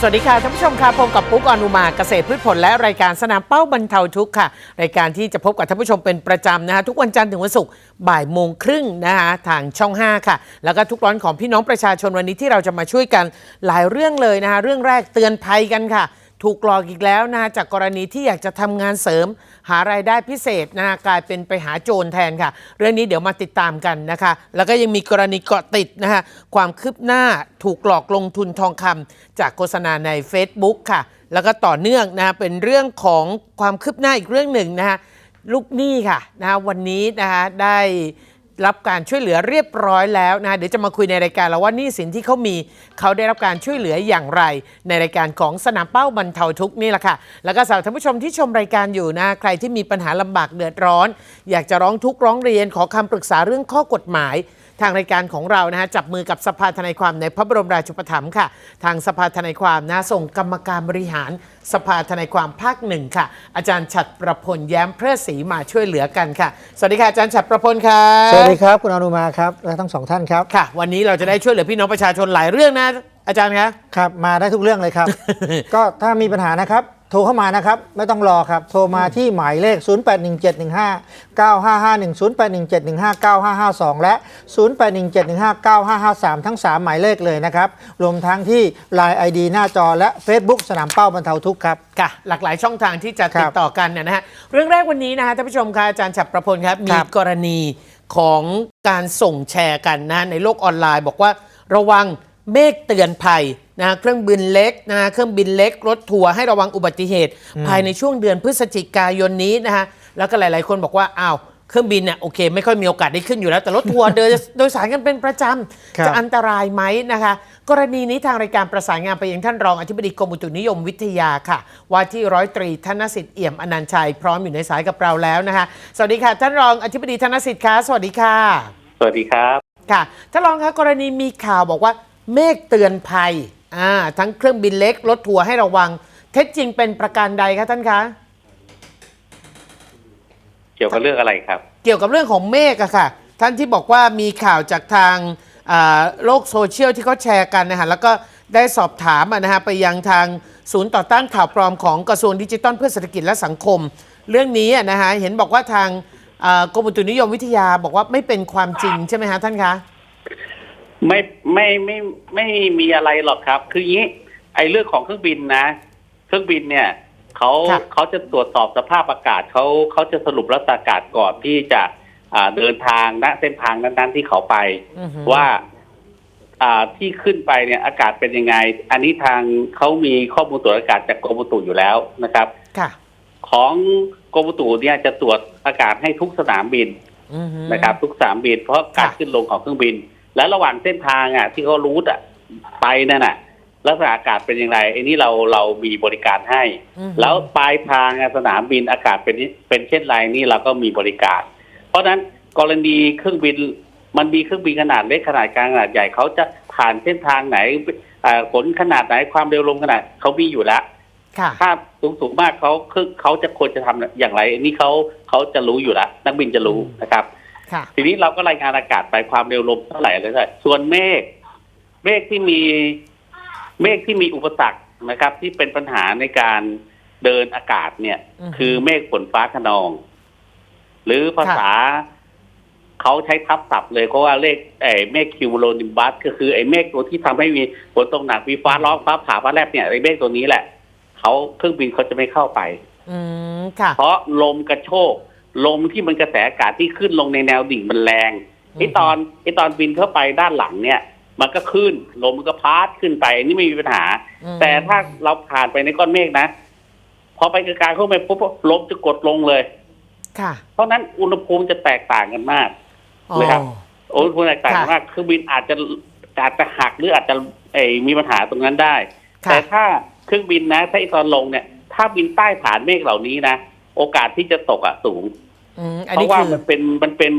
สวัสดีค่ะท่านผู้ชมค่ะพบกับปุ๊กอนุมาเกษตรพืชผลและรายการสนามเป้าบรรเทาทุกข์ค่ะรายการที่จะพบกับท่านผู้ชมเป็นประจำนะคะทุกวันจันทร์ถึงวันศุกร์บ่ายโมงครึ่งนะคะทางช่อง 5 ค่ะ แล้วก็ทุกร้อนของพี่น้องประชาชนวันนี้ที่เราจะมาช่วยกันหลายเรื่องเลยนะคะเรื่องแรกเตือนภัยกันค่ะ ถูกหลอกอีกแล้วนะคะจากกรณีที่อยากจะทำงานเสริม หารายได้พิเศษนะคะกลายเป็นไปหาโจรแทนค่ะ เรื่องนี้เดี๋ยวมาติดตามกันนะคะ แล้วก็ยังมีกรณีเกาะติดนะคะความคืบหน้าถูกหลอกลงทุนทองคำจากโฆษณาใน Facebook ค่ะ แล้วก็ต่อเนื่องนะคะเป็นเรื่องของความคืบหน้าอีกเรื่องหนึ่งนะคะลูกหนี้ค่ะนะคะวันนี้นะคะได้ รับการช่วยเหลือเรียบร้อยแล้วนะเดี๋ยวจะมาคุยในรายการแล้วว่านี่สินที่เขามี เขาได้รับการช่วยเหลืออย่างไร ในรายการของสนามเป้าบรรเทาทุกข์นี่แหละค่ะ แล้วก็สำหรับท่านผู้ชมที่ชมรายการอยู่นะใครที่มีปัญหาลำบากเดือดร้อน อยากจะร้องทุกข์ร้องเรียนขอคำปรึกษาเรื่องข้อกฎหมาย ทางรายการของเรานะฮะจับมือกับสภาทนายความในพระบรมราชูปถัมภ์ค่ะ ทางสภาทนายความนะส่งกรรมการบริหารสภาทนายความภาคหนึ่งค่ะ อาจารย์ฉัตรประพลแย้มเพริศศรีมาช่วยเหลือกันค่ะ สวัสดีค่ะอาจารย์ฉัตรประพลค่ะสวัสดีครับคุณอนุมาครับและทั้งสองท่านครับค่ะ วันนี้เราจะได้ช่วยเหลือพี่น้องประชาชนหลายเรื่องนะอาจารย์คะครับมาได้ทุกเรื่องเลยครับ ก็ถ้ามีปัญหานะครับ โทรเข้ามานะครับ ไม่ต้องรอครับ โทรมาที่หมายเลข 0817159551 0817159552 และ 0817159553 ทั้ง 3 หมายเลขเลยนะครับ รวมทั้งที่ Line ID หน้าจอและ Facebook สนามเป้าบรรเทาทุกข์ครับ ค่ะ หลากหลายช่องทางที่จะครับติดต่อกันเนี่ยนะฮะเรื่องแรกวันนี้นะคะท่านผู้ชมค่ะอาจารย์ฉัตรประพลครับมีครับกรณีของการส่งแชร์กันนะในโลกออนไลน์ บอกว่าระวัง เมฆเตือนภัยนะเครื่องบินเล็กนะเครื่องบินเล็กรถทัวร์ให้ระวังอุบัติเหตุ ภายในช่วงเดือนพฤศจิกายนนี้นะคะแล้วก็หลาย ๆ คนบอกว่าอ้าวเครื่องบินเนี่ยโอเค ไม่ค่อยมีโอกาสได้ขึ้นอยู่แล้ว แต่รถทัวร์เดินโดยสารกันเป็นประจครัำบจะอันตรายไหมนะคะ กรณีนี้ทางรายการประสานงานไปยังท่านรองอธิบดีกรมอุตุนิยมวิทยาค่ะ ว่าที่ร้อยตรีธนสิทธิ์เอี่ยมอนันต์ชัยพร้อมอยู่ในสายกับเราแล้วนะคะ สวัสดีค่ะ ท่านรองอธิบดีธนสิทธิ์คะสวัสดีค่ะ สวัสดีครับค่ะท่านรองคะกรณีมีข่าวบอกว่า เมฆเตือนภัยอ่าทั้งเครื่องบินเล็กรถทัวร์ให้ระวัง เท็จจริงเป็นประการใดคะท่านคะ เกี่ยวกับเรื่องอะไรครับ เกี่ยวกับเรื่องของเมฆอะค่ะ ท่านที่บอกว่ามีข่าวจากทางอ่าโลกโซเชียลที่เขาแชร์กันนะฮะแล้วก็ได้สอบถามอะนะฮะไปยังทางศูนย์ต่อต้านข่าวปลอมของกระทรวงดิจิทัลเพื่อเศรษฐกิจและสังคม เรื่องนี้อะนะฮะเห็นบอกว่าทางอ่ากรมอุตุนิยมวิทยาบอกว่าไม่เป็นความจริงใช่ไหมฮะท่านคะ ไม่ไม่ไม่ไม่มีอะไรหรอกครับ คืออย่างนี้ ไอ้เรื่องของเครื่องบินนะ เครื่องบินเนี่ยเขาค่ะเขาจะตรวจสอบสภาพอากาศเขาเขาจะสรุปรัศอากาศก่อนที่จะอ่าเดินทางณเส้นทางนั้น ๆ ที่เขาไป อือฮึว่าอ่าที่ขึ้นไปเนี่ยอากาศเป็นยังไง อันนี้ทางเขามีข้อมูลตรวจอากาศจากกรมอุตุอยู่แล้วนะครับ ค่ะของกรมอุตุเนี่ยจะตรวจอากาศให้ทุกสนามบินอือฮึนะครับ ทุกสนามบิน เพราะการค่ะ ขึ้นลงของเครื่องบิน และระหว่างเส้นทางอะที่เขารูทอะไปนั่นน่ะลักษณะอากาศเป็นอย่างไรไอ้นี่เราเรามีบริการให้อือฮึแล้วปลายทางอะสนามบินอากาศเป็นเป็นเช่นไรนี่เราก็มีบริการ เพราะฉะนั้นกรณีเครื่องบินมันมีเครื่องบินขนาดเล็กขนาดกลางขนาดใหญ่เขาจะผ่านเส้นทางไหนอ่าฝนขนาดไหนความเร็วลมขนาดเขามีอยู่แล้วค่ะถ้าสูงสูงมากเขาคือเขาจะควรจะทำอย่างไรอันนี้เขาเขาจะรู้อยู่แล้วนักบินจะรู้นะครับ ค่ะ ทีนี้เราก็รายงานอากาศไปความเร็วลมเท่าไหร่อะไรเท่าไหร่ส่วนเมฆเมฆที่มีเมฆที่มีอุปสรรคนะครับ ที่เป็นปัญหาในการเดินอากาศเนี่ย อือฮึคือเมฆฝนฟ้าขนอง หรือภาษาเขาใช้ทับศัพท์เลยเพราะว่าเลขไอ้เมฆคิวโรนิมบัสก็คือไอ้เมฆตัวที่ทำให้มีฝนตกหนักมีฟ้าร้องฟ้าผ่าฟ้าแลบเนี่ยไอ้เมฆตัวนี้แหละเขาเครื่องบินเขาจะไม่เข้าไป อืม ค่ะ เพราะลมกระโชก ลมที่มันกระแสอากาศที่ขึ้นลงในแนวดิ่งมันแรงไอ้ตอนไอ้ตอนบินเข้าไปด้านหลังเนี่ย มันก็ขึ้นลมมันก็พาดขึ้นไปอันนี่ไม่มีปัญหาอืมแต่ถ้าเราผ่านไปในก้อนเมฆนะพอไปกลางๆเข้าไปปุ๊บลมจะกดลงเลย ค่ะ เพราะฉะนั้นอุณหภูมิจะแตกต่างกันมากอ๋อเลยครับอุณหภูมิแตกต่างกันมากเครื่องบินอาจจะอาจจะหักหรืออาจจะเอยมีปัญหาตรงนั้นได้ค่ะแต่ถ้าเครื่องบินนะ ถ้าไอตอนลงเนี่ย ถ้าบินใต้ฐานเมฆเหล่านี้นะ โอกาสที่จะตกอะสูง อืมอันเพนี้ราะว่าคือ มันเป็นมันเป็น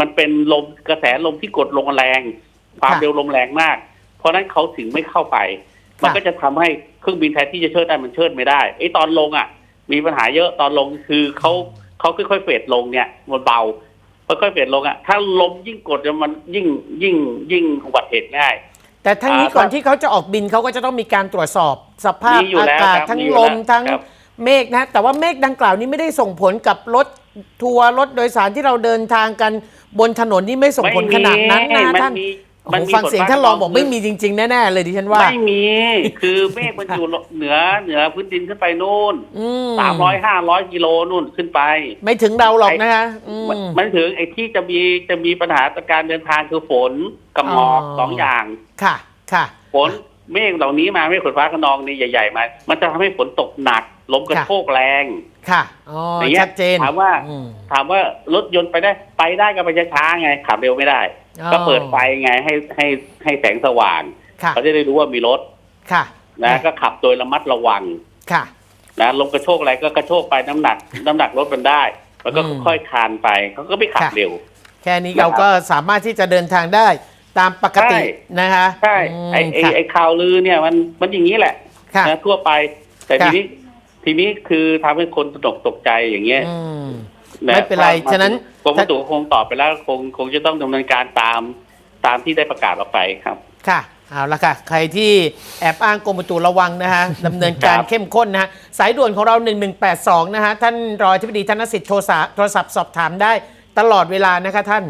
มันเป็นลมกระแสลมที่กดลงแรง ความค่ะเร็วลมแรงมาก เพราะฉะนั้นเขาถึงไม่เข้าไป มันค่ะ ก็จะทำให้เครื่องบินแทนที่จะเชิดได้มันเชิดไม่ได้ไอ้ตอนลงอะ มีปัญหาเยอะตอนลงคือเขาเขาค่อยๆเฟดลงเนี่ยมันเบาค่อยๆเฟดลงอะถ้าลมยิ่งกดเนี่ยมันยิ่งยิ่งยิ่งอุบัติเหตุง่าย แต่ทั้งนี้อ่าก่อนที่เขาจะออกบินเขาก็จะต้องมีการตรวจสอบ สภาพมีอยู่อาแล้วกาศครับทั้งมีอยู่ลมแล้วทั้งครับ เมฆนะแต่ว่าเมฆดังกล่าวนี้ไม่ได้ส่งผลกับรถทัวร์รถโดยสารที่เราเดินทางกันบนถนนนี่ไม่ส่งผลขนาดนั้นนะมัท่านมีโอ้มันโหมีฟังเสียงฝฟ้ท่านรองขบอกไม่มีจริงๆแน่ๆเลยดิฉันว่า ไม่มี คือเมฆมันอยู่เหนือเหนือพื้นดินขึ้นไปนู่นอืมสามร้อยห้าร้อยกิโลนู่นขึ้นไป ไม่ถึงเราหรอกนะคะอืมมันมันถึงไอ้ที่จะมีจะมีปัญหาต่อการเดินทางคือฝนกับหมอกอ๋อสองอย่างค่ะ ค่ะ ฝน เมฆเหล่านี้มาเมฆฝนฟ้าขนองนี่ใหญ่ๆมา มันจะทำให้ฝนตกหนักลมกระโชกแรง ค่ะอ๋ออย่างเงี้ยชัดเจนถามว่าอืมถามว่ารถยนต์ไปได้ไปได้ก็ไปช้าๆไงขับเร็วไม่ได้อ๋อก็เปิดไฟไงให้ให้ให้แสงสว่างค่ะเขาจะได้รู้ว่ามีรถค่ะ นะ ก็ขับโดยระมัดระวังค่ะ นะลมกระโชกอะไรก็กระโชกไปน้ำหนัก น้ำหนักรถมันได้ มันก็อืมค่อยๆคลานไปเขาก็ไม่ขับค่ะเร็ว แค่นี้นะครับเราก็สามารถที่จะเดินทางได้ ตามปกติใช่นะคะใช่มไอ้ไอ้ค่ะไอ้ข่าวลือเนี่ยมันมันอย่างนี้แหละค่ะนะทั่วไป แต่ค่ะทีนี้ทีนี้คือทำให้คนตกตกใจอย่างเงี้ยอืมนะไม่เป็นไรว่ฉะนั้นกรมอุตุคงตอบไปแล้วคงคงจะต้องดำเนินการตามตามที่ได้ประกาศออกไปครับ ค่ะเอาละค่ะ ใครที่แอบอ้างกรมอุตุระวังนะฮะดำเนินการครับเข้มข้นนะฮะสายด่วนของเรา 1182 นะฮะท่านรองอธิบดีธนสิทธิ์โทรศัพท์โทรศัพท์สอบถามได้ตลอดเวลานะคะท่าน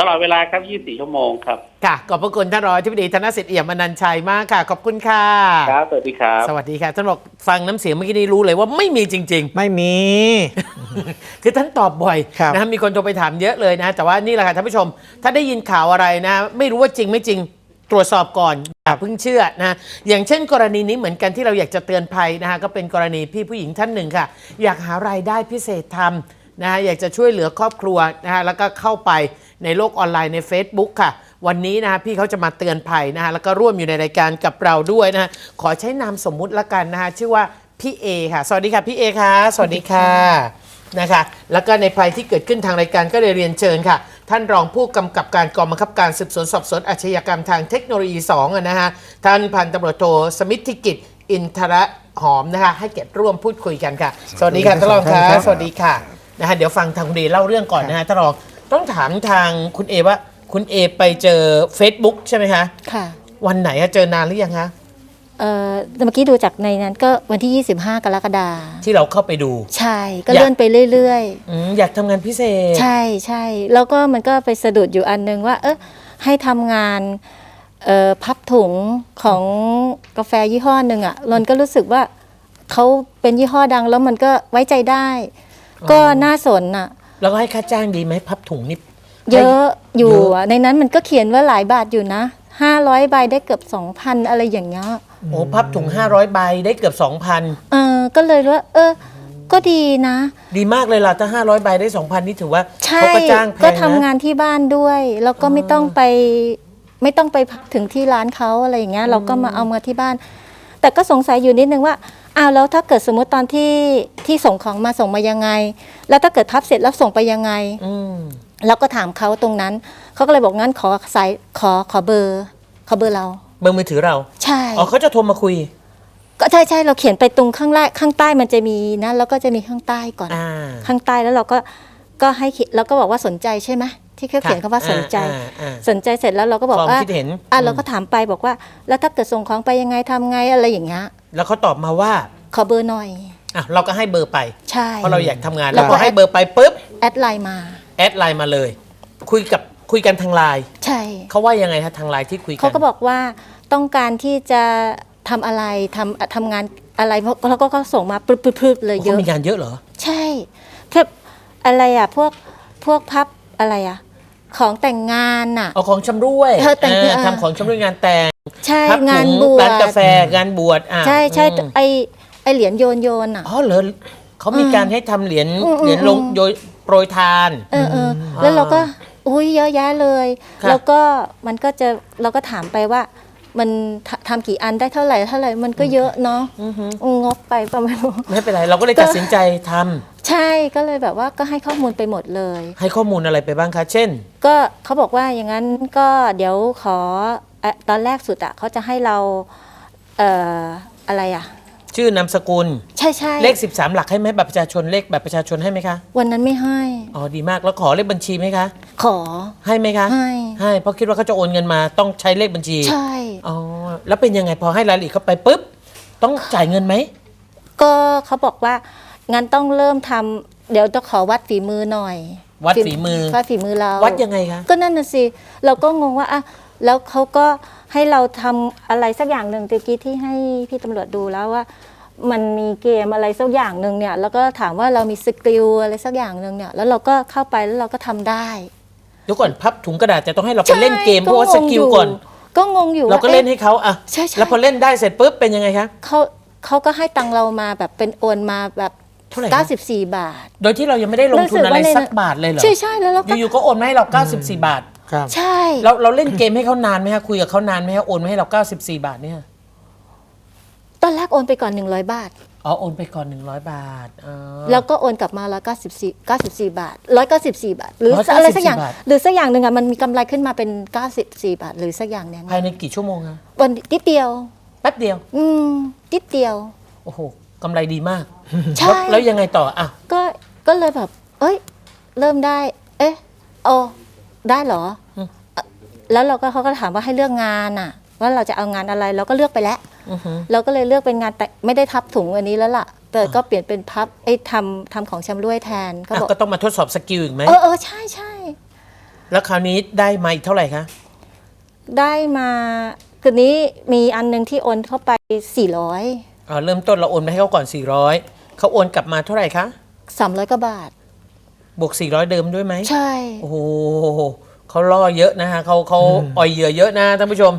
ตลอดเวลาครับ 24 ชั่วโมงครับ ค่ะ ขอบพระคุณท่านรองอธิบดีธนสิทธิ์เอี่ยมอนันต์ชัยมากค่ะ ขอบคุณค่ะ ครับ สวัสดีครับ สวัสดีค่ะ ท่านบอกฟังน้ำเสียงเมื่อกี้นี้รู้เลยว่าไม่มีจริงๆไม่มีคือท่านตอบบ่อยครับนะฮะมีคนโทรไปถามเยอะเลยนะ แต่ว่านี่แหละค่ะท่านผู้ชม ถ้าได้ยินข่าวอะไรนะ ไม่รู้ว่าจริงไม่จริง ตรวจสอบก่อนอย่าเพิ่งเชื่อนะ อย่างเช่น กรณีนี้เหมือนกันที่เราอยากจะเตือนภัยนะฮะก็เป็นกรณีพี่ผู้หญิงท่านหนึ่งค่ะ อยากหารายได้พิเศษทำนะฮะอยากจะช่วยเหลือครอบครัวนะฮะแล้วก็เข้าไป ในโลกออนไลน์ใน Facebook ค่ะ วันนี้นะฮะพี่เขาจะมาเตือนภัยนะฮะแล้วก็ร่วมอยู่ในรายการกับเราด้วยนะฮะขอใช้นามสมมุติละกันนะฮะชื่อว่าพี่เอค่ะ สวัสดีค่ะพี่เอค่ะ สวัสดีค่ะนะคะแล้วก็ในภัยที่เกิดขึ้นทางรายการก็เลยเรียนเชิญค่ะ ท่านรองผู้กำกับการกองบังคับการสืบสวนสอบสวนอาชญากรรมทางเทคโนโลยี2อะนะฮะท่านพันตำรวจโทสมิทธิกิจอินทระหอมนะคะให้เกียรติร่วมพูดคุยกันค่ะ สวัสดีค่ะท่านรองค่ะสวัสดีค่ะนะฮะเดี๋ยวฟังทางคุณเอเล่าเรื่องก่อนนะฮะท่านรอง ต้องถามทางคุณเอว่า คุณเอไปเจอ Facebook ใช่ไหมคะ ค่ะวันไหนอะเจอนานหรือยังคะเอ่อเมื่อกี้ดูจากในนั้นก็วันที่ 25 กรกฎาคมที่เราเข้าไปดู ใช่ก็อยากเลื่อนไปเรื่อยอืมอยากทำงานพิเศษ ๆ ใช่ใช่แล้วก็มันก็ไปสะดุดอยู่อันนึงว่า เออให้ทำงานเอ่อพับถุงของกาแฟยี่ห้อหนึ่งอะ่ะรอนก็รู้สึกว่าเขาเป็นยี่ห้อดังแล้วมันก็ไว้ใจได้ ก็น่าสนอะ แล้วก็ให้ค่าจ้างดีไหมพับถุงนี่ เยอะอยู่เยอะอะในนั้นมันก็เขียนว่าหลายบาทอยู่นะ500ใบได้เกือบ2,000อะไรอย่างเงี้ยโอ้พับถุง 500 ใบได้เกือบ 2,000 เออก็เลยว่า เออ ก็ดีนะ ดีมากเลยล่ะ ถ้า 500 ใบได้ 2,000 นี่ถือว่าใช่ เขาก็จ้างแพงก็นะทำงานที่บ้านด้วย แล้วก็ไม่ต้องไป ไม่ต้องไปพักถึงที่ร้านเขาอะไรอย่างเงี้ย เราก็มาเอามาที่บ้าน แต่ก็สงสัยอยู่นิดนึงว่า อ้าวแล้วถ้าเกิดสมมติตอนที่ที่ส่งของมาส่งมายังไง แล้วถ้าเกิดพับเสร็จแล้วส่งไปยังไงอืมแล้วก็ถามเขาตรงนั้น เขาก็เลยบอกงั้นขอสายขอขอเบอร์ ขอเบอร์เรา เบอร์มือถือเราใช่ อ๋อเขาจะโทรมาคุย ก็ใช่ใช่เราเขียนไปตรงข้างล่างข้างใต้มันจะมีนะแล้วก็จะมีข้างใต้ก่อน อ่า ข้างใต้แล้วเราก็ก็ให้เขียนเราก็บอกว่าสนใจใช่ไหม ที่เขาเขียนคำว่าสนใจอ่าอ่าสนใจเสร็จแล้วเราก็บอกความว่าคิดเห็นอะอืมเราก็ถามไปบอกว่า แล้วถ้าเกิดส่งของไปยังไงทำไงอะไรอย่างเงี้ยแล้วเขาตอบมาว่าขอเบอร์หน่อยอะเราก็ให้เบอร์ไปใช่เพราะเราอยากทำงานแล้แล้ววก็พอให้เบอร์ไปปุ๊บแอดไลน์มาแอดไลน์มาเลย คุยกับคุยกันทางไลน์ใช่เขาว่ายังไงฮะทางไลน์ที่คุยกันเขาก็บอกว่าต้องการที่จะทำอะไรทำทำงานอะไรเพราะแล้วก็ก็ส่งมาปรึบๆๆเลยเยเขาอะมีงานเยอะเหรอ ใช่แค่อะไรอะพวกพวกพับอะไรอะ ของแต่งงานอะ เอาของชำร่วยเออแต่งเออเออทำของชำร่วยงานแต่งใช่พับงานถุบวชร้านกาแฟงานบวชอะใช่ใช่อืมไอไอเหรียญโยนโยนอะ อ๋อเหรอเขามีการให้ทำเหรียญอืมอืม เหรียญลงอืมโดยโปรยทาน เออเออแล้วเราก็อุ้ยเยอะแยะเลยค่ะแล้วก็มันก็จะเราก็ถามไปว่า มันททำกี่อันได้เท่าไหร่เท่าไหร่มันก็เยอะเนาะอืมงบไปประมาณไม่เป็นไรเราก็เลยก็ตัดสินใจทำใช่ก็เลยแบบว่าก็ให้ข้อมูลไปหมดเลย ให้ข้อมูลอะไรไปบ้างคะ เช่น ก็เขาบอกว่าอย่างนั้นก็เดี๋ยวขอเอ่อตอนแรกสุดอะเขาจะให้เราเอ่ออะไรอะ ชื่อนามสกุล ใช่ใช่เลข 13 หลักให้ไหมบัตรประชาชนเลขบัตรประชาชนให้ไหมคะ วันนั้นไม่ให้ อ๋อดีมากแล้วขอเลขบัญชีไหมคะ ขอ ให้ไหมคะให้ ให้เพราะคิดว่าเขาจะโอนเงินมาต้องใช้เลขบัญชี ใช่ อ๋อแล้วเป็นยังไงพอให้รายละเอียดเข้าไปปุ๊บ ต้องจ่ายเงินไหม ก็เขาบอกว่างั้นต้องเริ่มทำเดี๋ยวจะขอวัดฝีมือหน่อยวัดฝีมือ วัดฝีมือเรา วัดยังไงคะ ก็นั่นน่ะสิ เราก็งงว่าอะ แล้วเขาก็ให้เราทำอะไรสักอย่างหนึ่งตะกี้ที่ให้พี่ตำรวจดูแล้วว่า มันมีเกมอะไรสักอย่างหนึ่งเนี่ย แล้วก็ถามว่าเรามีสกิลอะไรสักอย่างหนึ่งเนี่ย แล้วเราก็เข้าไปแล้วเราก็ทำได้ เดี๋ยวก่อนพับถุงกระดาษจะต้องให้เราไปเล่นเกมเพราะว่าสกิลก่อน ก็งงอยู่เราก็เล่นอ๊ะให้เขาอะใช่ใช่ แล้วพอเล่นได้เสร็จปุ๊บเป็นยังไงคะ เขาเขาก็ให้ตังค์เรามาแบบเป็นโอนมาแบบเท่าไหร่นะ 94 บาทโดยที่เรายังไม่ได้ลงทุนอะไรสักบาทเลยเหรอใช่ใช่แล้วเราก็ อยู่ๆก็โอนมาให้เรา 94 บาท ครับใช่ เราเราเล่นเกมให้เขานานไหมคะคุยกับเขานานไหมคะโอนมาให้เรา94 บาทเนี่ยตอนแรกโอนไปก่อน 100 บาท อ๋อโอนไปก่อน 100 บาทอ๋อ แล้วก็โอนกลับมา 194 94 บาท 194 บาท หรือ194อะไรสักอย่าง บาท หรือสักอย่างหนึ่งอะมันมีกำไรขึ้นมาเป็น 94 บาท หรือสักอย่างเนี้ยภายในกี่ชั่วโมงคะวันนิดเดียว แป๊บเดียว อืมนิดเดียว โอ้โหกำไรดีมากใช่ แล้วแล้วยังไงต่ออะก็ก็เลยแบบ เอ้ย เริ่มได้ เอ๊ะโอ้ ได้เหรออืมเอ่อแล้วเราก็เขาก็ถามว่าให้เลือกงานอะว่าเราจะเอางานอะไรเราก็เลือกไปแล้วอือหือเราก็เลยเลือกเป็นงานแต่ไม่ได้ทับถุงอันนี้แล้วล่ะ แต่ก็เปลี่ยนเป็นพับไอ้ทำทำของชำร่วยแทนก็อะบอกก็ต้องมาทดสอบสกิลอีกไหมเออเออใช่ใช่แล้วคราวนี้ได้มาอีกเท่าไหร่คะได้มาคืนนี้มีอันหนึงที่โอนเข้าไป400อ่าเริ่มต้นเราโอนไปให้เขาก่อน400เขาโอนกลับมาเท่าไหร่คะ300กว่าบาท บวก 400 เดิมด้วยไหมใช่ โอ้โหเขาล่อเยอะนะฮะเขาเขาอ่อยเหยื่อเยอะนะท่านผู้ชม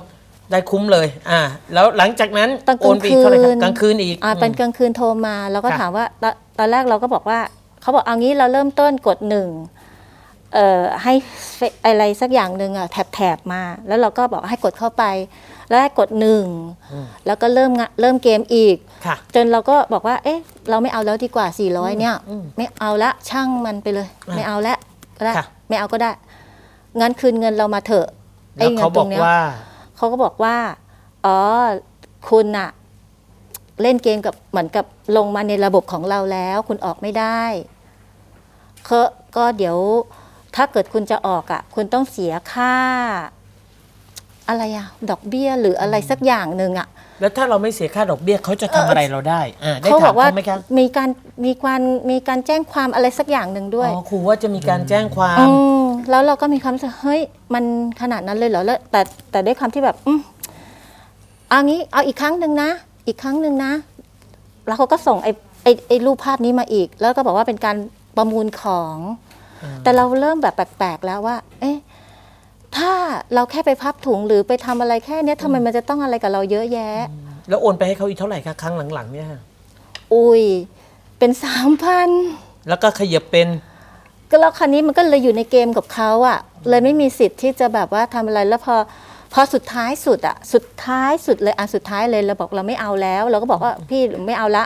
ได้คุ้มเลย อ่า แล้วหลังจากนั้นตอนกโอลานงไปอีกคืเท่าไหร่คะนกลางคืนอีกอ่าเป็นกลางคืนโทรมาแล้วก็ค่ะ ถามว่าตอนตอนแรกเราก็บอกว่าเขาบอกเอางี้เราเริ่มต้นกดหนึ่งเอ่อให้เฟอะไรสักอย่างหนึ่งอะแถบแถบมา แล้วเราก็บอกให้กดเข้าไป แล้วให้กดหนึ่งแล้วก็เริ่มงะเริ่มเกมอีกค่ะจนเราก็บอกว่า เอ๊ะ เราไม่เอาแล้วดีกว่า 400 เนี่ยอืมไม่เอาละช่างมันไปเลยอะไม่เอาละก็ได้ค่ะไม่เอาก็ได้งั้นคืนเงินเรามาเถอะแล้วเขาบอกว่าเขาก็บอกว่าอ๋อคุณอะเล่นเกมกับเหมือนกับลงมาในระบบของเราแล้ว คุณออกไม่ได้ก็ก็เดี๋ยวถ้าเกิดคุณจะออกอะคุณต้องเสียค่า อะไรอะดอกเบี้ยหรืออะไรสักอย่างหนึ่งอะแล้วถ้าเราไม่เสียค่าดอกเบี้ยเขาจะทำอะไรเราได้อ่าได้เขาถาบมอกว่าเขาไหมคะมีการมีการมีการแจ้งความอะไรสักอย่างหนึ่งด้วย อ๋อครูว่าจะมีการแจ้งความ อืมแล้วเราก็มีความรู้สึกเฮ้ยมันขนาดนั้นเลยเหรอแล้วแต่แต่ด้วยความที่แบบอืมเอางี้เอาอีกครั้งหนึ่งนะ อีกครั้งหนึ่งนะ แล้วเขาก็ส่งไอ้ไอ้ไอ้รูปภาพนี้มาอีก แล้วก็บอกว่าเป็นการประมูลของ แต่เราเริ่มแบบแปลกๆแล้วว่า เอ๊ะ ถ้าเราแค่ไปพับถุงหรือไปทำอะไรแค่เนี้ยทำไมมันจะต้องอะไรกับเราเยอะแยะ แล้วโอนไปให้เขาอีกเท่าไหร่คะครั้งหลังๆเนี่ยค่ะอุ้ยเป็นสามพันแล้วก็ขยับเป็นก็แล้วคันนี้มันก็เลยอยู่ในเกมกับเขาอะเลยไม่มีสิทธิ์ที่จะแบบว่าทำอะไรแล้วพอพอสุดท้ายสุดอะสุดท้ายสุดเลยอันสุดท้ายเลยเราบอกเราไม่เอาแล้ว เราก็บอกว่าพี่ไม่เอาละ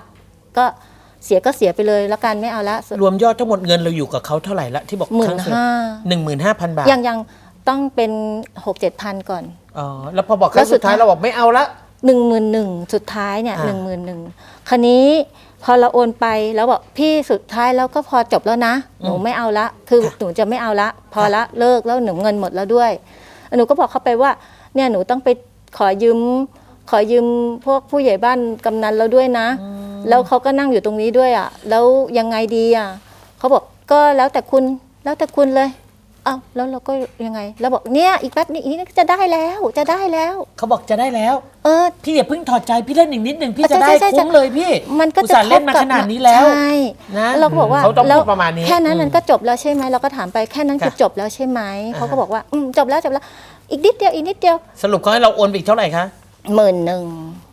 ก็เสียก็เสียไปเลยแล้วกันไม่เอาละรวมยอดทั้งหมดเงินเราอยู่กับเขาเท่าไหร่ละที่บอกหมื่ครั้นงสุดห้าหนึ่งหมื่นห้าพันบาท ยังยัง ต้องเป็นหกเจ็ดพันก่อน อ๋อแล้วพอบอกคแล้รั้วงสุสุดดท้ายท้ายเราบอกไม่เอาละ หนึ่งหมื่นหนึ่งสุดท้ายเนี่ยอ่า หนึ่งหมื่นหนึ่งคันนี้พอเราโอนไปแล้วบอกพี่สุดท้ายแล้วก็พอจบแล้วนะ หนูไม่เอาละ คือหนูจะไม่เอาละ พอละเลิกแล้วหนูเงินหมดแล้วด้วย หนูก็บอกเขาไปว่าเนี่ยหนูต้องไปขอยืม ขอยืมพวกผู้ใหญ่บ้านกำนันเราด้วยนะ แล้วเขาก็นั่งอยู่ตรงนี้ด้วยอะ แล้วยังไงดีอะเขาบอกก็แล้วแต่คุณแล้วแต่คุณเลย อ้าวแล้วเราก็ยังไงเราบอกเนี่ยอีกแป๊บนี้อีกนิดจะได้แล้วจะได้แล้ว เขาบอกจะได้แล้ว เออ พี่อย่าเพิ่งถอดใจพี่เล่นอีกนิดหนึ่งพี่ใช่จะได้ใช่ใช่ คุ้มเลยพี่มันก็อุตจะส่าห์เล่นมาท่ขนาดนี้แล้ว ใช่นะ เราก็บอกว่าเขาต้องแล้วพูดประมาณนี้ แค่นั้นอืมมันก็จบแล้วใช่ไหมเราก็ถามไปแค่นั้นคือค่ะ จบแล้วใช่ไหมเขาก็อ่าฮะบอกว่าอืมจบแล้วจบแล้ว อีกนิดเดียวอีกนิดเดียวสรุปเขาให้เราโอนไปอีกเท่าไหร่คะหมื่นหนึ่ง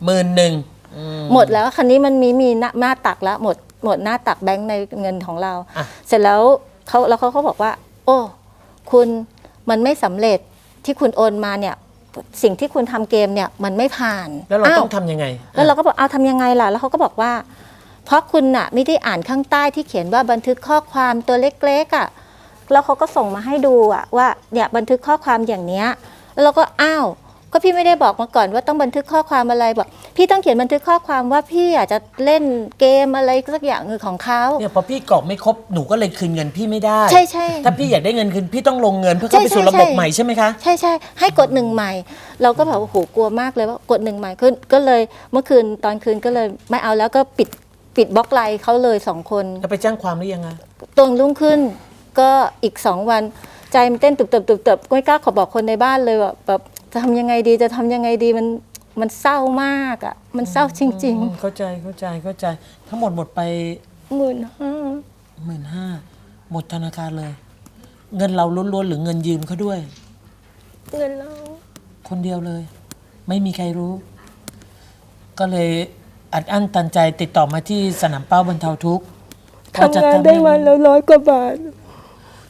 หมื่นหนึ่งอื หมดแล้วคันนี้มันมีมีหน้าหน้าตักแล้วหมดหมดหน้าตักแบงค์ในเงินของเรา อะ เสร็จแล้วเขาแล้วเขาก็บอกว่า โอ้ คุณมันไม่สำเร็จที่คุณโอนมาเนี่ยสิ่งที่คุณทำเกมเนี่ยมันไม่ผ่านแล้วเราอ้ต้องทำยังไง แล้วเราก็บอกเอาทำยังไงล่ะแล้วเขาก็บอกว่า เพราะคุณน่ะไม่ได้อ่านข้างใต้ที่เขียนว่าบันทึกข้อความตัวเล็กๆอะแล้วเขาก็ส่งมาให้ดูอะว่าเนี่ยบันทึกข้อความอย่างเนี้ยแล้วเราก็อ้าว ก็พี่ไม่ได้บอกมาก่อนว่าต้องบันทึกข้อความอะไรบอก พี่ต้องเขียนบันทึกข้อความว่าพี่อาจจะเล่นเกมอะไรสักอย่างหนึ่งของเขา เนี่ยพอพี่กรอกไม่ครบหนูก็เลยคืนเงินพี่ไม่ได้ใช่ใช่ถ้าพี่อยากได้เงินคืนพี่ต้องลงเงินเพื่อเข้าไปใช่สู่ใช่ระบบใช่ใหม่ใช่ไหมคะใช่ใช่ให้กดหนึ่งใหม่ เราก็แบบโอ้โหกลัวมากเลยว่ากดหนึ่งใหม่ขึ้นก็เลยเมื่อคืนตอนคืนก็เลยไม่เอาแล้วก็ปิดปิดบล็อกไลน์เขาเลยสองคนจะไปแจ้งความหรือยังไงตรงรุ่งขึ้นก็อีกสองวันใจมันเต้นตุบๆตุบๆไม่กล้าขอบอกคนในบ้านเลยว่าแบบ จะทำยังไงดีจะทำยังไงดีมันมันเศร้ามากอะ มันเศร้าจริงอืมเข้าใจเข้าใจเข้าใจ ทั้งหมดหมดไปๆหมื่นห้าหมื่นห้าหมดธนาคารเลย เงินเราล้วนๆหรือเงินยืมเขาด้วย เงินเราคนเดียวเลย ไม่มีใครรู้ ก็เลยอัดอั้นตันใจติดต่อมาที่สนามเป้าบรรเทาทุกข์ว่จะทำงานทำได้ยังวันละร้อยกว่าบาท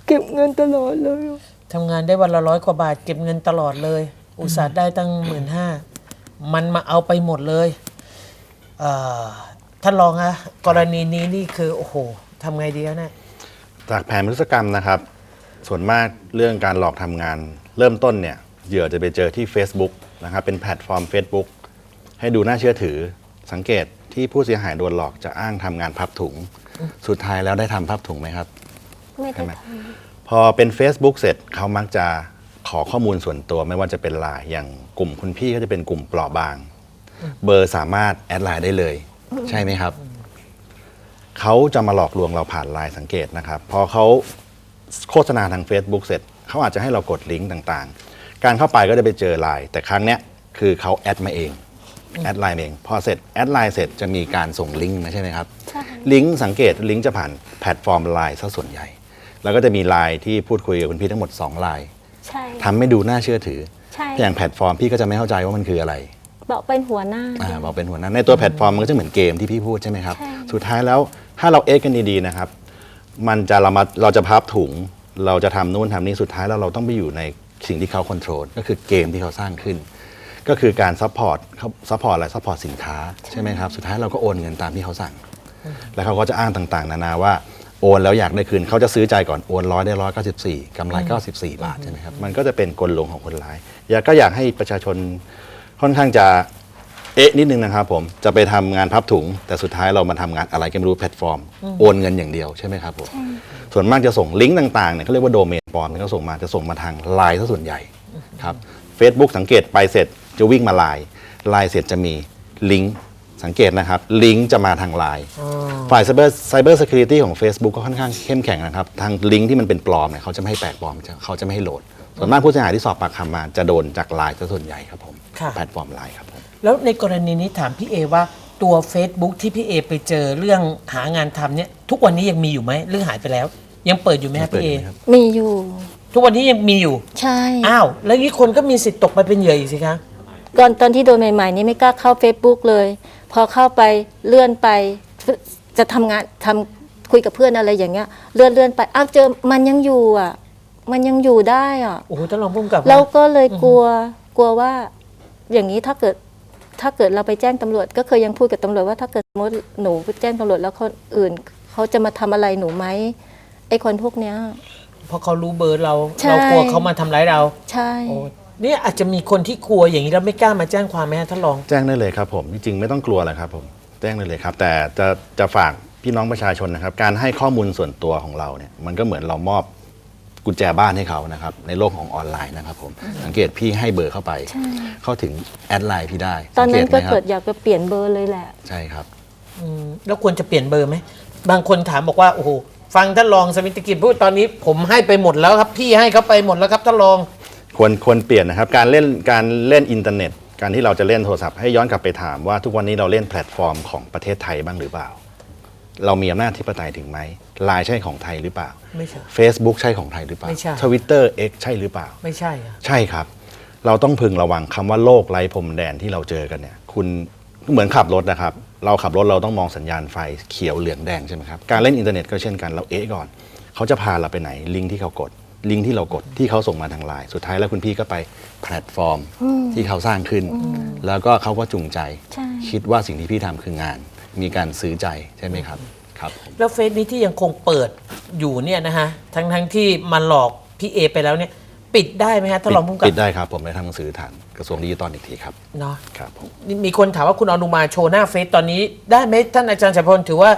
เก็บเงินตลอดเลย ทำงานได้วันละร้อยกว่าบาท เก็บเงินตลอดเลย อุตส่าห์ได้ตั้งหมื่นห้ามันมาเอาไปหมดเลยเอ่อท่านรองคะกรณีนี้นี่คือ โอ้โหทำไงดีคะเนี่ย จากแผนมนุษยกรรมนะครับ ส่วนมากเรื่องการหลอกทำงาน เริ่มต้นเนี่ยเหยื่อจะไปเจอที่ Facebook นะครับเป็นแพลตฟอร์ม Facebook ให้ดูน่าเชื่อถือสังเกตที่ผู้เสียหายโดนหลอกจะอ้างทำงานพับถุง สุดท้ายแล้วได้ทำพับถุงไหมครับ ไม่ได้ใช่ไหมพอเป็น Facebook เสร็จเขามักจะข อข้อมูลส่วนตัวไม่ว่าจะเป็นไลน์อย่างกลุ่มคุณพี่ก็จะเป็นกลุ่มเปราะบาง เบอร์สามารถแอดไลน์ได้เลย ใช่ไหมครับ เขาจะมาหลอกลวงเราผ่านไลน์สังเกตนะครับ พอเขาโฆษณาทาง Facebook เสร็จ เขาอาจจะให้เรากดลิงก์ต่างๆ การเข้าไปก็จะไปเจอไลน์แต่ครั้งเนี้ยคือเขาแอดมาเองแอดไลน์เองพอเสร็จแอดไลน์เสร็จจะมีการส่งลิงก์มาใช่ไหมครับลิงก์สังเกตลิงก์จะผ่านแพลตฟอร์มไลน์ซะส่วนใหญ่ แล้วก็จะมีไลน์ที่พูดคุยกับคุณพี่ทั้งหมด2ไลน์ ใช่ทำให้ดูน่าเชื่อถือ ใช่อย่างแพลตฟอร์มพี่ก็จะไม่เข้าใจว่ามันคืออะไรบอกเป็นหัวหน้า อ่าบอกเป็นหัวหน้าในตัวแพลตฟอร์มมันก็จะเหมือนเกมที่พี่พูดใช่ไหมครับ ใช่ สุดท้ายแล้วถ้าเราเอ็กกันดีๆนะครับ มันจะเรามาเราจะพับถุง เราจะทำนู่นทำนี่สุดท้ายแล้วเราต้องไปอยู่ในสิ่งที่เขาควบคุมก็คือเกมที่เขาสร้างขึ้น ก็คือการซัพพอร์ตเขาซัพพอร์ตอะไรซัพพอร์ตสินค้าใช่ไหมครับ สุดท้ายเราก็โอนเงินตามที่เขาสั่ง แล้วเขาก็จะอ้างต่างๆ นานาว่า โอนแล้วอยากได้คืนเขาจะซื้อใจก่อนโอนร้อยได้ร้อยเก้าสิบสี่กำไรเก้าสิบสี่บาทใช่ไหมครับมันก็จะเป็นกลลวงของคนร้ายอยากก็อยากให้ประชาชนค่อนข้างจะเอ๊ะนิดนึงนะครับผมจะไปทำงานพับถุง แต่สุดท้ายเรามาทำงานอะไรก็ไม่รู้แพลตฟอร์ม โอนเงินอย่างเดียวใช่ไหมครับผมส่วนมากจะส่งลิงก์ต่างๆเนี่ยเขาเรียกว่าโดเมนปลอมที่เขาส่งมาจะส่งมาทางไลน์ซะส่วนใหญ่ครับ Facebook สังเกตไปเสร็จจะวิ่งมาไลน์ไลน์เสร็จจะมีลิงก์ สังเกตนะครับ ลิงก์จะมาทางไลน์ฝ่ายไซเบอร์ไซเบอร์ e ค u r i t y ของ Facebook ก็ค่อนข้างเข้มแข็งนะครับทางลิงก์ที่มันเป็นปลอมเนี่ยเขาจะไม่ให้แปลกปลอมจะเขาจะไม่ให้โหลด ส่วนมากผู้เสียหายที่สอบปากคำมาจะโดนจากไลน์ซะส่วนใหญ่ครับผมค่ะ แพลตฟอร์มไลน์ครับผมแล้วในกรณีนี้ถามพี่เอว่าตัว Facebook ที่พี่เอไปเจอเรื่องหางานทำเนี่ย ทุกวันนี้ยังมีอยู่ไหมหรือหายไปแล้ว ยังเปิดอยู่ไหมครับยังเปิดพี่เออยู่ไหมครับ มีอยู่ ทุกวันนี้ยังมีอยู่ ใช่ อ้าว แล้วนี้คนก็มีสิทธิ์ตกไปเป็นเหยื่ออีกสิคะ ก่อนตอนที่โดนใหม่ ๆ นี่ไม่กล้าเข้า Facebook เลยพอเข้าไปเลื่อนไปจะทำงานทำคุยกับเพื่อนอะไรอย่างเงี้ย เลื่อนเลื่อนไปอ้าวเจอมันยังอยู่อะ มันยังอยู่ได้อะโอ้โหท่านรองผู้กำกับเราก็เลยกลัวกลัวว่า อย่างนี้ถ้าเกิดถ้าเกิดเราไปแจ้งตำรวจ ก็เคยยังพูดกับตำรวจว่าถ้าเกิดสมมติหนูไปแจ้งตำรวจแล้วคนอื่น เขาจะมาทำอะไรหนูไหมไอ้คนพวกเนี้ยเพราะเขารู้เบอร์เราใช่เรากลัวเขามาทำร้ายเรา ใช่โอ้ เนี่ยอาจจะมีคนที่กลัวอย่างนี้แล้วไม่กล้ามาแจ้งความไหมฮะท่านรอง แจ้งได้เลยครับผม จริงๆไม่ต้องกลัวแหละครับผมแจ้งได้เลยครับ แต่จะจะฝากพี่น้องประชาชนนะครับ การให้ข้อมูลส่วนตัวของเราเนี่ยมันก็เหมือนเรามอบกุญแจบ้านให้เขานะครับ ในโลกของออนไลน์นะครับผมสังเกตพี่ให้เบอร์เข้าไปเข้าถึงแอดไลน์พี่ได้ตอนนั้นก็สังตไหมครับเกิดอยากจะเปลี่ยนเบอร์เลยแหละ ใช่ครับ อืมแล้วควรจะเปลี่ยนเบอร์ไหม บางคนถามบอกว่า โอ้โห ฟังท่านรองสมิติกิจพูดตอนนี้ ผมให้ไปหมดแล้วครับ พี่ให้เขาไปหมดแล้วครับท่านรอง ควรควรเปลี่ยนนะครับการเล่นการเล่นอินเทอร์เน็ต การที่เราจะเล่นโทรศัพท์ให้ย้อนกลับไปถามว่าทุกวันนี้เราเล่นแพลตฟอร์มของประเทศไทยบ้างหรือเปล่า เรามีอำนาจที่ปไตยถึงไหมไลน์ใช่ของไทยหรือเปล่า ไม่ใช่ Facebook ใช่ของไทยหรือเปล่าไม่ใช่ ทวิตเตอร์เอ็กใช่หรือเปล่า ไม่ใช่อะใช่ครับ เราต้องพึงระวังคำว่าโลกไร้พรมแดนที่เราเจอกันเนี่ย คุณเหมือนขับรถนะครับ เราขับรถเราต้องมองสัญญาณไฟเขียวเหลืองแดงใช่ไหมครับ การเล่นอินเทอร์เน็ตก็เช่นกันเราเอ๊ะก่อน เขาจะพาเราไปไหนลิงก์ที่เขากด ลิงก์ที่เรากดที่เขาส่งมาทางไลน์สุดท้ายแล้วคุณพี่ก็ไปแพลตฟอร์มที่เขาสร้างขึ้น แล้วก็เขาก็จูงใจ ใช่ คิดว่าสิ่งที่พี่ทำคืองาน มีการซื้อใจใช่ไหมครับครับผม แล้วเฟซนี้ที่ยังคงเปิดอยู่เนี่ยนะฮะ ทั้งทั้งที่มันหลอกพี่เอไปแล้วเนี่ย ปิดได้ไหมฮะท่านรองผู้กำกับปิดได้ครับผมได้ทำหนังสือฐานกระทรวงดิจิตอลอีกทีครับเนาะครับผมนี่มีคนถามว่าคุณอนุมาโชว์หน้าเฟซตอนนี้ ได้ไหมท่านอาจารย์ชัยพลถือว่า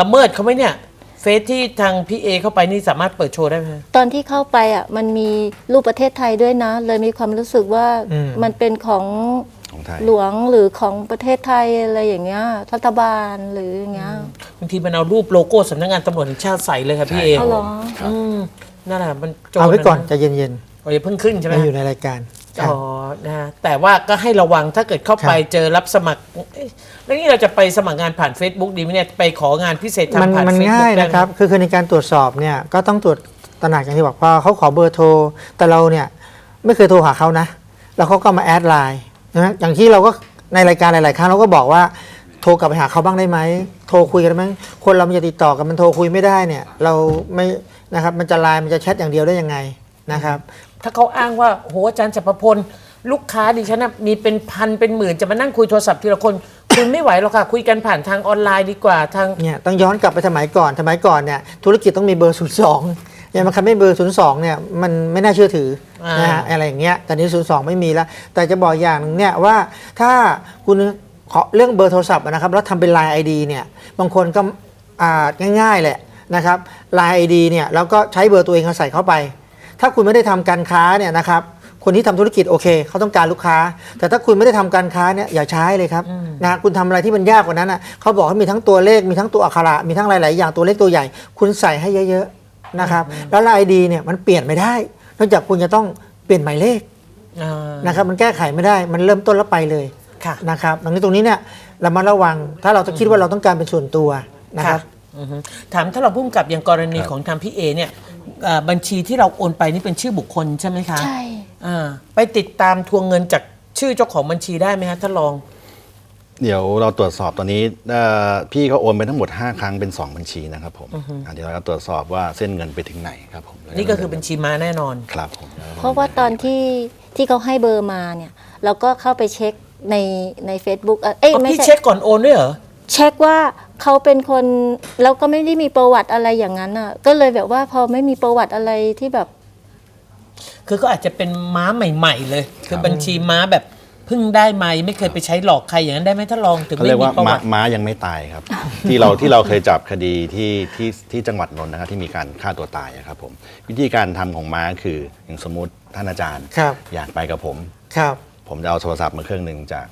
ละเมิดเขาไหมเนี่ย เฟซที่ทางพี่เอเข้าไปนี่สามารถเปิดโชว์ได้ไหมฮะตอนที่เข้าไปอะมันมีรูปประเทศไทยด้วยนะ เลยมีความรู้สึกว่าอืม มันเป็นของของไทย หลวงหรือของประเทศไทยอะไรอย่างเงี้ยรัฐบาลหรืออย่างเงี้ยบางทีมันเอารูปโลโก้สำนักงานตำรวจแห่งชาติใส่เลยครับพี่เอใช่เอาเหรอครับอืมนั่นแหละมันโจรเอาไว้ก่อนะใจะเย็นอ๋ออย่าเพิ่งขึ้นใช่ๆไหมไม่อยู่ในรายการครับ อ๋อนะฮะแต่ว่าก็ให้ระวังถ้าเกิดเข้าไปครับเจอรับสมัครเอ๊ะแล้วนี่เราจะไปสมัครงานผ่าน Facebook ดีไหมเนี่ยไปของานพิเศษมันทำผ่าน มัน Facebook ง่ายได้ไหม นะครับ คือคือในการตรวจสอบเนี่ยก็ต้องตรวจตระหนักอย่างที่บอกพอเขาขอเบอร์โทร แต่เราเนี่ยไม่เคยโทรหาเขานะ แล้วเขาก็มาแอดไลน์นะอย่างที่เราก็ในรายการหลาย ๆ ครั้งเราก็บอกว่าโทรกลับไปหาเขาบ้างได้ไหมโทรคุยกันได้ไหมคนเรามันจะติดต่อกันมันโทรคุยไม่ได้เนี่ยเราไม่นะครับมันจะไลน์มันจะแชทอย่างเดียวได้ยังไงนะครับ ถ้าเขาอ้างว่าโหอาจารย์จักรพล ลูกค้าดิฉันนะมีเป็นพันเป็นหมื่นจะมานั่งคุยโทรศัพท์ทีละคน คุณไม่ไหวหรอกค่ะ คุยกันผ่านทางออนไลน์ดีกว่าทาง เนี่ยต้องย้อนกลับไปสมัยก่อนสมัยก่อนเนี่ยธุรกิจต้องมีเบอร์02อย่างมันคำไม่เบอร์02เนี่ยมันไม่น่าเชื่อถืออ่านนะฮะอะไรอย่างเงี้ยแต่นี้02ไม่มีแล้ว แต่จะบอกอย่างหนึงเนี่ยว่าถ้าคุณขอเรื่องเบอร์โทรศัพท์นะครับแล้วทำเป็น Line ID เนี่ยบางคนก็อ่าง่ายๆแหละนะครับ Line ID เนี่ยแล้วก็ใช้เบอร์ตัวเองเอาใส่เข้าไป ถ้าคุณไม่ได้ทำการค้าเนี่ยนะครับคนที่ทำธุรกิจโอเคเขาต้องการลูกค้า แต่ถ้าคุณไม่ได้ทำการค้าเนี่ยอย่าใช้เลยครับนะฮะคุณทำอะไรที่มันยากกว่านั้นอะเขาบอกให้มีทั้งตัวเลขมีทั้งตัวอักขระมีทั้งหลาย ๆ อย่างตัวเลขตัวใหญ่ คุณใส่ให้เยอะๆนะครับแล้วไลน์ดีเนี่ยมันเปลี่ยนไม่ได้ นอกจากคุณจะต้องเปลี่ยนหมายเลขอ่านะครับมันแก้ไขไม่ได้มันเริ่มต้นแล้วไปเลยค่ะนะครับดังนี้ตรงนี้เนี่ยเรามาระวังถ้าเราจะคิดว่าเราต้องการเป็นส่วนตัวนะครับอือฮึถามถ้าเราพุ่มกับอย่างกรณีครับของทางพี่เอเนี่ยเอ่อบัญชีที่เราโอนไปนี่เป็นชื่อบุคคลใช่ไหมคะใช่ อ่าไปติดตามทวงเงินจากชื่อเจ้าของบัญชีได้ไหมฮะท่านรอง เดี๋ยวเราตรวจสอบตอนนี้เอ่อพี่เขาโอนไปทั้งหมด 5 ครั้งเป็น 2 บัญชีนะครับผมอะเดี๋ยวเราก็ตรวจสอบว่าเส้นเงินไปถึงไหนครับผมนี่ก็คือบัญชีม้าแน่นอน ครับผมเพราะว่าตอนที่ที่เขาให้เบอร์มาเนี่ย เราก็เข้าไปเช็คในใน Facebook เอ่อเอ้ยอ๋อไม่พี่ใช่ เช็คก่อนโอนด้วยเหรอ เช็คว่าเขาเป็นคนแล้วก็ไม่ได้มีประวัติอะไรอย่างนั้นอะ ก็เลยแบบว่าพอไม่มีประวัติอะไรที่แบบ คือก็อาจจะเป็นม้าใหม่ ๆ เลย คือบัญชีม้าแบบเพิ่งได้มาไม่เคยไปใช้หลอกใครอย่างนั้นได้ไหมท่านรองถึงเขาไม่เรียกมีว่าประม้าวัติ ม้ายังไม่ตายครับ ที่เราที่เราเคยจับคดีที่ที่ที่จังหวัดนนท์นะครับที่มีการฆ่าตัวตายอะครับผมวิธีการทำของม้าคืออย่างสมมติท่านอาจารย์ ครับ อยากไปกับผม ครับ ผมจะเอาโทรศัพท์มาเครื่องหนึ่งจาก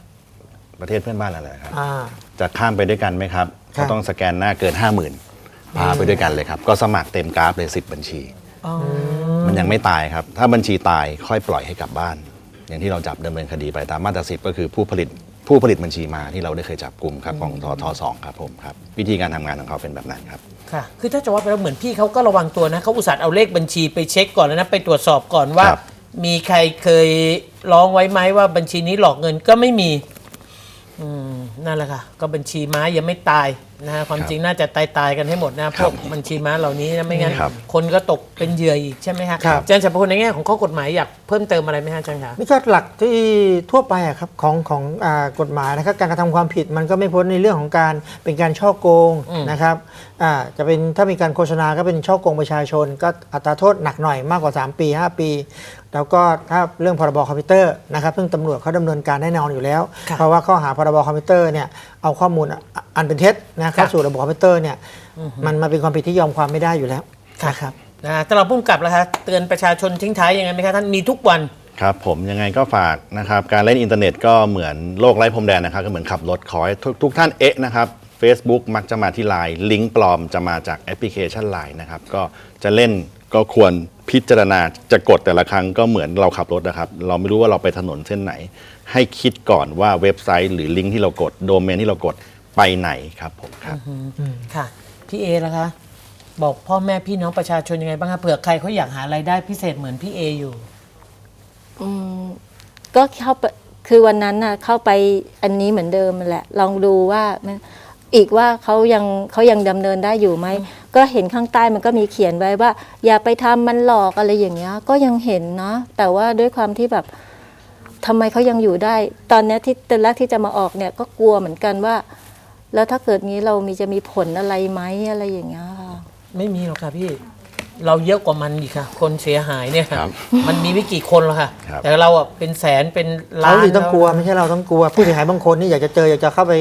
ประเทศเพื่อนบ้านอะไรครับอ่า จะข้ามไปด้วยกันไหมครับครัเขาบต้องสแกนหน้าเกิน 5 0,000 พาไปด้วยกันเลยครับ ก็สมัครเต็มกราฟเลย 10 บัญชีมันยังไม่ตายครับ ถ้าบัญชีตายค่อยปล่อยให้กลับบ้าน อย่างที่เราจับดำเนินคดีไปตามมาตราสิก็คือผู้ผลิตผู้ผลิตบัญชีมาที่เราได้เคยจับกลุ่มครับของททสองครับผมครับวิธีการทำงานของเขาเป็นแบบนั้นครับ ค่ะ คือถ้าจะว่าไปแล้วเหมือนพี่เขาก็ระวังตัวนะเขาอุตส่าห์เอาเลขบัญชีไปเช็คก่อนแล้วนะ ไปตรวจสอบก่อนว่า ครับ มีใครเคยร้องไว้ไหมว่าบัญชีนี้หลอกเงินก็ไม่มีอืม นั่นแหละค่ะก็บัญชีม้ายังไม่ตายนะฮะความจริงน่าจะตายตายๆกันให้หมดนะพวกบัญชีม้าเหล่านี้นะไม่งั้นครับคนก็ตกเป็นเหยื่ออีกใช่ไหมคะครับ อาจารย์ชัยพลในแง่ของข้อกฎหมายอยากเพิ่มเติมอะไรไหมฮะอาจารย์คะนี่ก็หลักที่ทั่วไปอะครับของของอากฎหมายนะครับการกระทำความผิดมันก็ไม่พ้นในเรื่องของการเป็นการช่อโกงอืมนะครับอ่าจะเป็นถ้ามีการโฆษณาก็เป็นช่อโกงประชาชน ก็อัตราโทษหนักหน่อยมากกว่า 3 ปี 5 ปี แล้วก็ถ้าเรื่องพรบคอมพิวเตอร์นะครับซึ่งตำรวจเขาดำเนินการแน่นอนอยู่แล้วค่ะเพราะว่าข้อหาพรบคอมพิวเตอร์เนี่ยเอาข้อมูลอะอันเป็นเท็จนะเข้าค่ะสู่ระบบคอมพิวเตอร์เนี่ยมันมาเป็นความผิดที่ยอมความไม่ได้อยู่แล้วค่ะนะครับนะฮะถ้าเราพุ่มกลับแล้วคะเตือนประชาชนทิ้งท้ายยังไงไหมคะท่านมีทุกวันครับผมยังไงก็ฝากนะครับการเล่นอินเทอร์เน็ตก็เหมือนโลกไร้พรมแดนนะครับก็เหมือนขับรถขอให้ทุกทุกท่านเอ๊ะนะครับ Facebook มักจะมาที่ Line ลิงก์ปลอมจะมาจากแอปพลิเคชัน Line นะครับก็จะเล่น ก็ควรพิจารณาจะกดแต่ละครั้งก็เหมือนเราขับรถนะครับ เราไม่รู้ว่าเราไปถนนเส้นไหน ให้คิดก่อนว่าเว็บไซต์หรือลิงก์ที่เรากดโดเมนที่เรากดไปไหนครับผมครับ ค่ะ พี่เอล่ะคะ บอกพ่อแม่พี่น้องประชาชนยังไงบ้างคะเผื่อใครเขาอยากหารายได้พิเศษเหมือนพี่เออยู่อืมก็เข้าไปคือวันนั้นน่ะเข้าไปอันนี้เหมือนเดิมนั่นแหละ ลองดูว่ามัน อีกว่าเขายังเขายังดำเนินได้อยู่ไหมก็เห็นข้างใต้มันก็มีเขียนไว้ว่า อย่าไปทำมันหลอกอะไรอย่างเงี้ยก็ยังเห็นเนาะแต่ว่าด้วยความที่แบบทำไมเขายังอยู่ได้ ตอนเนี้ยที่ตอนแรกที่จะมาออกเนี่ยก็กลัวเหมือนกันว่า แล้วถ้าเกิดงี้เรามีจะมีผลอะไรไหมอะไรอย่างเงี้ยค่ะไม่มีหรอกค่ะพี่เราเยอะกว่ามันอีกค่ะ คนเสียหายเนี่ยค่ะครับมันมีไม่กี่คนหรอกค่ะครับแต่เราอะเป็นแสนเป็นล้าเขานสิต้องกลัวไม่ใช่เราต้องกลัวผู้เสียหายบางคนนี่อยากจะเจออยากจะเข้าไป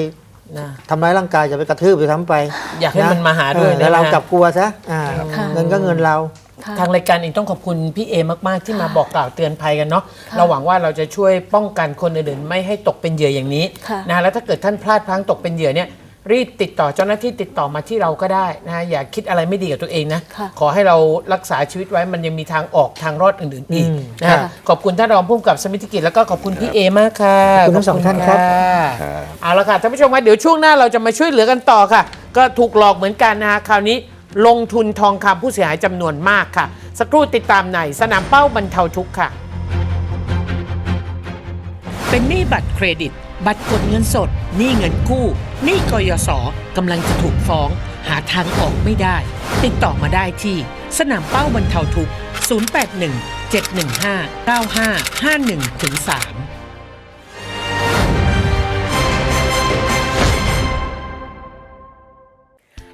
นะทำร้ายร่างกายจะไปกระทืบไปทำไปอยากให้มันมาหาด้วยเออแล้วนะเราฮะกลับกลัวซะอ่าค่ะเงินก็เงินเราค่ะทางรายการเองต้องขอบคุณพี่เอมาก ๆ ที่มาค่ะบอกกล่าวเตือนภัยกันเนาะค่ะเราหวังว่าเราจะช่วยป้องกันคนอื่นๆ ไม่ให้ตกเป็นเหยื่ออย่างนี้ค่ะนะแล้วถ้าเกิดท่านพลาดพลั้งตกเป็นเหยื่อเนี่ย รีบติดต่อเจ้าหน้าที่ติดต่อมาที่เราก็ได้นะอย่าคิดอะไรไม่ดีกับตัวเองนะ ค่ะขอให้เรารักษาชีวิตไว้มันยังมีทางออกทางรอดอื่นๆอีกอืมนะค่ะ ขอบคุณท่านรองผู้กำกับสมิธิกิจแล้วก็ขอบคุณพี่เอมากค่ะขอบคุณทั้งสองท่านครับะเอาละค่ะท่านผู้ชมคะเดี๋ยวช่วงหน้าเราจะมาช่วยเหลือกันต่อค่ะ ก็ถูกหลอกเหมือนกันนะคะคราวนี้ลงทุนทองคำผู้เสียหายจำนวนมากค่ะ สักครู่ติดตามในสนามเป้าบรรเทาทุกข์ค่ะ เป็นหนี้บัตรเครดิต บัตรกดเงินสดหนี้เงินกู้หนี้กยศกำลังจะถูกฟ้อง หาทางออกไม่ได้ ติดต่อมาได้ที่ สนามเป้าบรรเทาทุกข์ 081 715 9551ถึง3